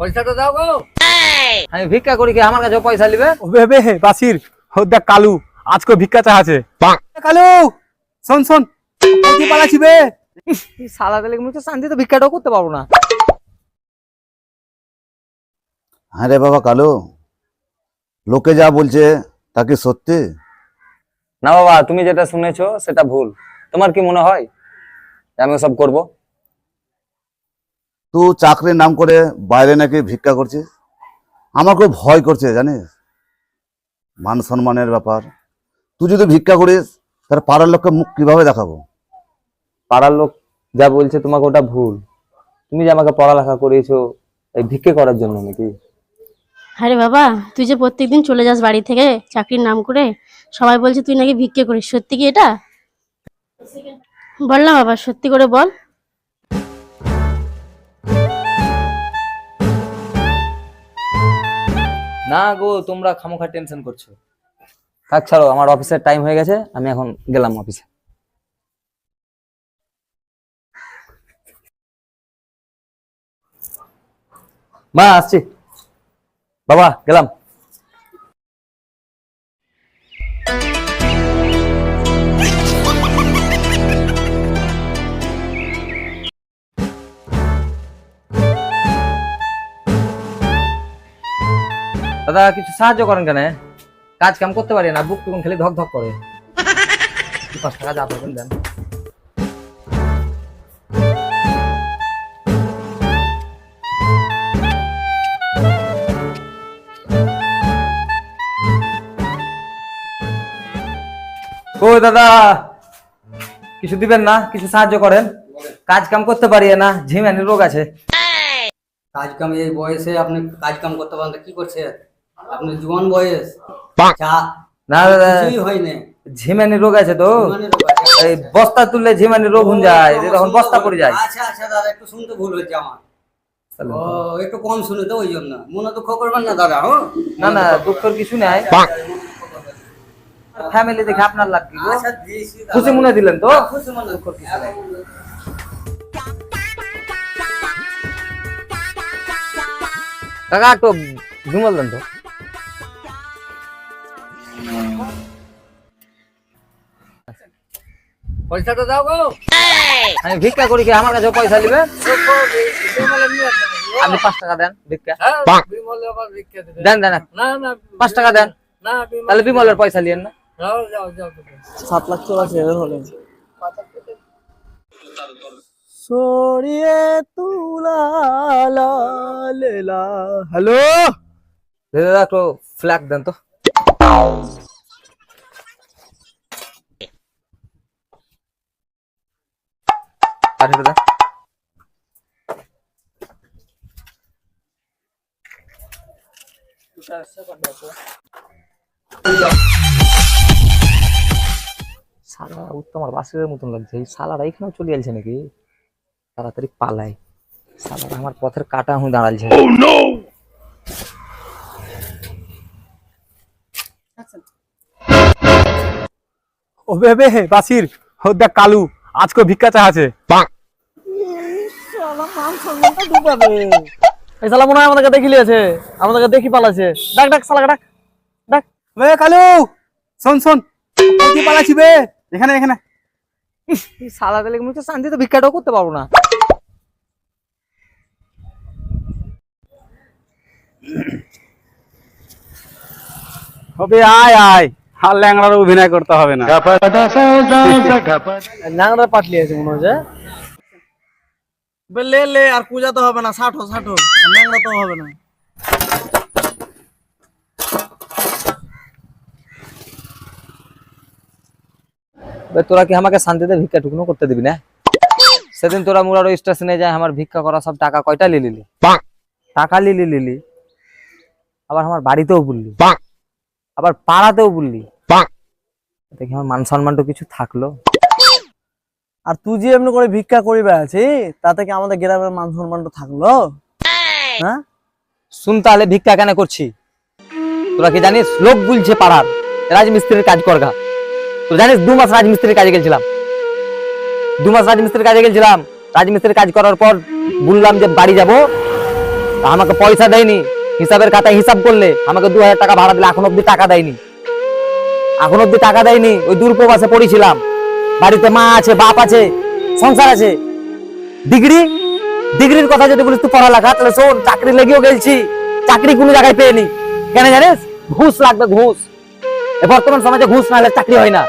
পয়সাটা দাও গো। আমি ভিক্ষা করি কি আমার কাছে পয়সা নিবে? ওবে বে বাসির। দেখ কালু আজকে ভিক্ষা চাহাছে। কালু শোন শোন কোথায় পালাছি বে। সালা দিলে মনে হচ্ছে শান্তিতে ভিক্ষাটাও করতে পারব না। হ্যাঁ রে বাবা কালো লোকে যা বলছে তা কি সত্যি? না বাবা তুমি যেটা শুনেছো সেটা ভুল। তোমার কি মনে হয় আমি সব করব? তুই চাকরির নাম করে বাইরে নাকি ভিক্ষা করছিস? আমার খুব ভয় করছে জানিস? মান সম্মানের ব্যাপার। তুই যদি ভিক্ষা করিস তাহলে পাড়ার লোককে মুখ কীভাবে দেখাবো? পাড়ার লোক যা বলছে তোমাকে ওটা ভুল। তুমি যে আমাকে পড়ালেখা করিয়েছো এই ভিক্ষে করার জন্য নাকি? আরে বাবা তুই যে প্রত্যেকদিন চলে যাস বাড়ি থেকে চাকরির নাম করে সবাই বলছে তুই নাকি ভিক্ষে করিস সত্যি কি এটা? বল না বাবা সত্যি করে বল। না গো, তোমরা খামোখা টেনশন করছ। থাক, ছাড়ো, আমার অফিসের টাইম হয়ে গেছে, আমি এখন গেলাম অফিসে মা, আসছি। বাবা, গেলাম। দাদা, কিছু সাহায্য করেন কেন? কাজ কাম করতে পারি না? বুক টুকুন খালি ধক ধক করে। পাঁচ টাকা যা পাবেন দেন। ও দাদা? কিছু দিবেন না? কিছু সাহায্য করেন? কাজ কাম করতে পারি না? ঝিমানি রোগ আছে। কাজ কাম, এই বয়সে আপনি কাজ কাম করতে পারেন কি করছে? আপনার জোয়ান বয়স। না দাদা ঝিমানি রোগ আছে তো। এই বস্তা তুললে ঝিমানি রোগ হয়ে যায় তখন বস্তা পড়ে যায়। আচ্ছা আচ্ছা দাদা একটু শুনতে ভুল হচ্ছে আমার। ও একটু কম শুনে তো ওই জন্য। মনে দুঃখ করবেন না দাদা হ্যাঁ? না না দুঃখের কিছু নাই। ফ্যামিলি দেখে আপনার লাগ কি গো? আচ্ছা। খুশি মনে দিলেন তো? খুশি মনে দুঃখের কিছু নাই। কাকা একটু বিমল দেন তো? পয়সাটা দাও গো। আমি ভিক্ষা করি কি আমার কাছে পয়সা নিবে? আপনি পাঁচ টাকা দেন ভিক্ষা। হ্যাঁ। দেন দেন। না না পাঁচ টাকা দেন। না বিমল। তাহলে বিমলের পয়সা নিয়েন না। যাও যাও যাও সাত লাখ চৌরাশি হাজার হলে সরিয়ে তুলা হ্যালো? দাদা একটু ফ্ল্যাগ দেন তো। পাঠিয়ে দেন সালা উত্তম আর বাসের মতন লাগছে। এই সালারা এখানেও চলে যাচ্ছে নাকি? তাড়াতাড়ি পালাই। সালারা আমার পথের কাটা হয়ে দাঁড়ালছে ওবে বে বাসির। ও দেখ কালু আজকে ভিক্ষা চাহাছে এই শালা মনে হয় আমাদেরকে দেখি লিয়েছে আমাদেরকে দেখি পালাছে ডাক ডাক শালা ডাক। ডাক। বে কালু! শোন শোন। কোথায় পালাছি বে? এখানে এখানে। দিলে শান্তিতে ভিক্ষাটাও করতে পারব না। হবে আয় আয়। হাল ল্যাংড়ার অভিনয় করতে হবে না। ন্যাংরা পাটলি আছে মনে হচ্ছে বে লে লে আর পূজা তো হবে না ষাটো ষাটো আর ন্যাংরা তো হবে না। তোরা কি আমাকে শান্তিতে ভিক্ষা টুকুনো করতে দিবি না? সেদিন তোরা মুরার স্টেশনে যায় আমার ভিক্ষা করা সব টাকা কয়টা লিলিলি টাকা লিলি লিলি আবার আমার বাড়িতেও বললি। আবার পাড়াতেও বললি। দেখি আমার মান সম্মানটা কিছু থাকল। আর তুই যে এমনি করে ভিক্ষা করি বেড়াচ্ছি তাতে কি আমাদের গ্রামের মান সম্মানটা থাকল? হ্যাঁ? শুন তাহলে ভিক্ষা কেন করছি? তোরা কি জানিস লোক বলছে পাড়ার, রাজমিস্ত্রির কাজ করগা। তো জানিস দু মাস রাজমিস্ত্রির কাজে গেছিলাম দু মাস রাজমিস্ত্রির কাজে গেছিলাম রাজমিস্ত্রির কাজ করার পর বললাম যে বাড়ি যাব। আমাকে পয়সা দেয়নি। হিসাবের খাতায় হিসাব করলে আমাকে দু হাজার টাকা ভাড়া দিলে এখন অব্দি টাকা দেয়নি। এখন অব্দি টাকা দেয়নি, ওই দূরপ্রবাসে পড়েছিলাম। বাড়িতে মা আছে, বাপ আছে, সংসার আছে। ডিগ্রি? ডিগ্রির কথা যদি বলিস তুই পড়ালেখা, তাহলে শোন, চাকরি লেগেও গেছি চাকরি কোনো জায়গায় পেয়েনি। কেন জানিস? ঘুষ লাগবে, ঘুষ। বর্তমান সমাজে ঘুষ না হলে চাকরি হয় না।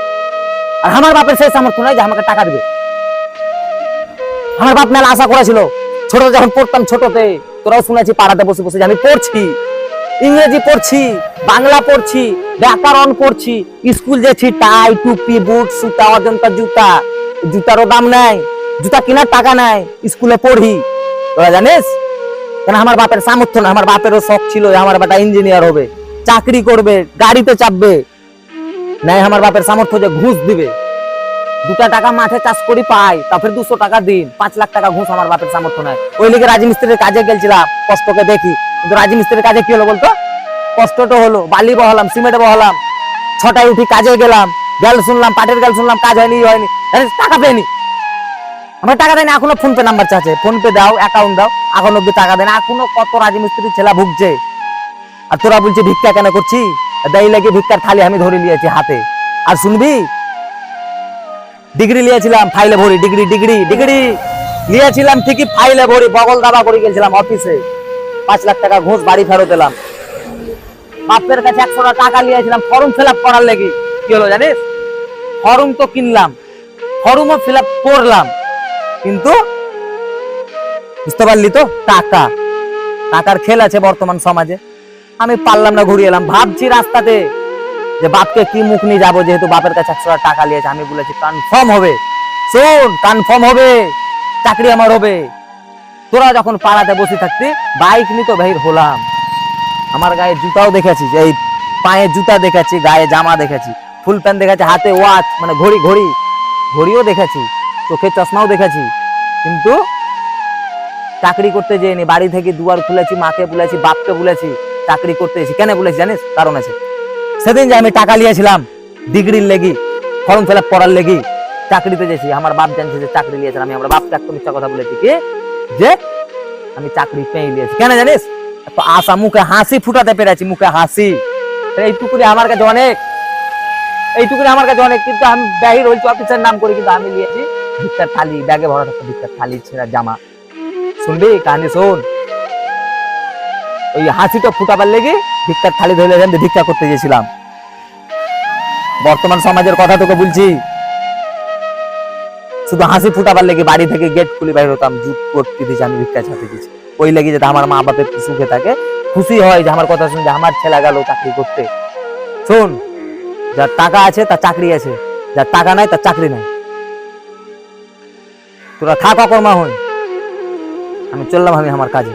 আর আমার বাপের সেই সামর্থ্য নাই যে আমাকে টাকা দিবে। আমার বাপ মেলা আশা করেছিল, ছোট যখন পড়তাম ছোটতে, তোরাও শুনেছি পাড়াতে বসে বসে আমি পড়ছি। ইংরেজি পড়ছি, বাংলা পড়ছি, ব্যাকরণ পড়ছি। স্কুল যাচ্ছি, টাই, টুপি, বুট, সুতা, অজন্তা জুতা। জুতারও দাম নাই, জুতা কেনার টাকা নাই, স্কুলে পড়ি। তোরা জানিস? কেন আমার বাপের সামর্থ্য না, আমার বাপেরও শখ ছিল আমার বেটা ইঞ্জিনিয়ার হবে, চাকরি করবে, গাড়িতে চাপবে। নাই, আমার বাপের সামর্থ্য যে ঘুষ দিবে। দুটা টাকা মাঠে চাষ করি পাই, তারপরে দুশো টাকা দিন, পাঁচ লাখ টাকা ঘুষ আমার বাপের সামর্থ্য নাই। ওই লিগে রাজমিস্ত্রির কাজে গেছিলাম কষ্টকে দেখি। কিন্তু রাজমিস্ত্রির কাজে কি হলো বলতো? কষ্টটা হলো, বালি বহালাম, সিমেন্ট বহালাম, ছটায় উঠি কাজে গেলাম, গেল শুনলাম, পাটের গেল শুনলাম, কাজ হয়নি হয়নি আরে টাকা পেয়নি। আমার টাকা দেয়নি, এখনও ফোন পে নাম্বার চাচ্ছে ফোন পে দাও অ্যাকাউন্ট দাও, এখন অব্দি টাকা দেয় না এখনও কত রাজমিস্ত্রির ছেলা ভুগছে। আর তোরা বলছি, ভিক্ষা কেন করছি? দেয় লাগে ভিক্ষার থালি আমি ধরে নিয়েছি হাতে। আর শুনবি? ডিগ্রি নিয়েছিলাম, ফাইলে ভরি, ডিগ্রি ডিগ্রি ডিগ্রি। নিয়েছিলাম ঠিকই, ফাইলে ভরি, বগল দাবা করে গেছিলাম অফিসে পাঁচ লাখ টাকা ঘোষ বাড়ি ফেরত এলাম। বাপের কাছে একশো টাকা লিয়েছিলাম ফর্ম ফিল করার লেগে। কি হলো জানিস? ফর্ম তো কিনলাম, ফর্মও ফিল করলাম, কিন্তু বুঝতে পারলি তো? টাকা, টাকার খেল আছে বর্তমান সমাজে। আমি পারলাম না, ঘুরিয়ে এলাম। ভাবছি রাস্তাতে যে বাপকে কি মুখ নিয়ে যাব, যেহেতু বাপের কাছে একশো টাকা নিয়েছে আমি বলেছি কনফার্ম হবে। শোন কনফার্ম হবে। চাকরি আমার হবে। তোরা যখন পাড়াতে বসে থাকতি বাইক নিয়ে তো বাহির হলাম। আমার গায়ে জুতাও দেখেছি এই পায়ে জুতা দেখেছি, গায়ে জামা দেখেছি, ফুল প্যান্ট দেখেছি, হাতে ওয়াচ মানে ঘড়ি ঘড়ি। ঘড়িও দেখেছি চোখে চশমাও দেখেছি। কিন্তু চাকরি করতে যাইনি, বাড়ি থেকে দুয়ার খুলেছি, মাকে বলেছি, বাপকে বলেছি, চাকরি করতে এসেছি কেন বলেছি জানিস? কারণ আছে। সেদিন যে আমি টাকা নিয়েছিলাম, ডিগ্রির লেগি, ফর্ম ফিল আপ করার লেগি, চাকরিতে গেছি আমার বাপ জানছে যে চাকরি নিয়েছেন, আমি আমার বাপকে একদম মিথ্যা কথা বলেছি। কি? যে আমি চাকরি পেয়ে নিয়েছি কেন জানিস? তো আশা, মুখে হাসি ফুটাতে পেরেছি, মুখে হাসি। এইটুকুনি আমার কাছে অনেক। এইটুকুনি আমার কাছে অনেক, কিন্তু আমি বাহির হয়েছি অফিসের নাম করে কিন্তু আমি নিয়েছি। ভিক্ষার থালি, ব্যাগে ভরা থাকতো ভিক্ষার থালি, ছেঁড়া জামা। শুনবি, কাহিনী শোন। ওই হাসিটা ফুটাবার লেগে ভিক্ষার থালি ধরে ভিক্ষা করতে গেছিলাম। বর্তমান সমাজের কথা তোকে বলছি। শুধু হাসি ফুটাবার লেগে বাড়ি থেকে গেট খুলে বাইরে হতাম, জুট করতে দিয়েছি আমি ভিক্ষা ছাপে দিয়েছি ওই লেগে যেটা আমার মা বাপের সুখে থাকে, খুশি হয় যে আমার কথা শুনে আমার ছেলে গেল চাকরি করতে। শোন, যার টাকা আছে তার চাকরি আছে, যার টাকা নাই তার চাকরি নাই। তোরা থাকা কর্মা হই। আমি চললাম আমি আমার কাজে।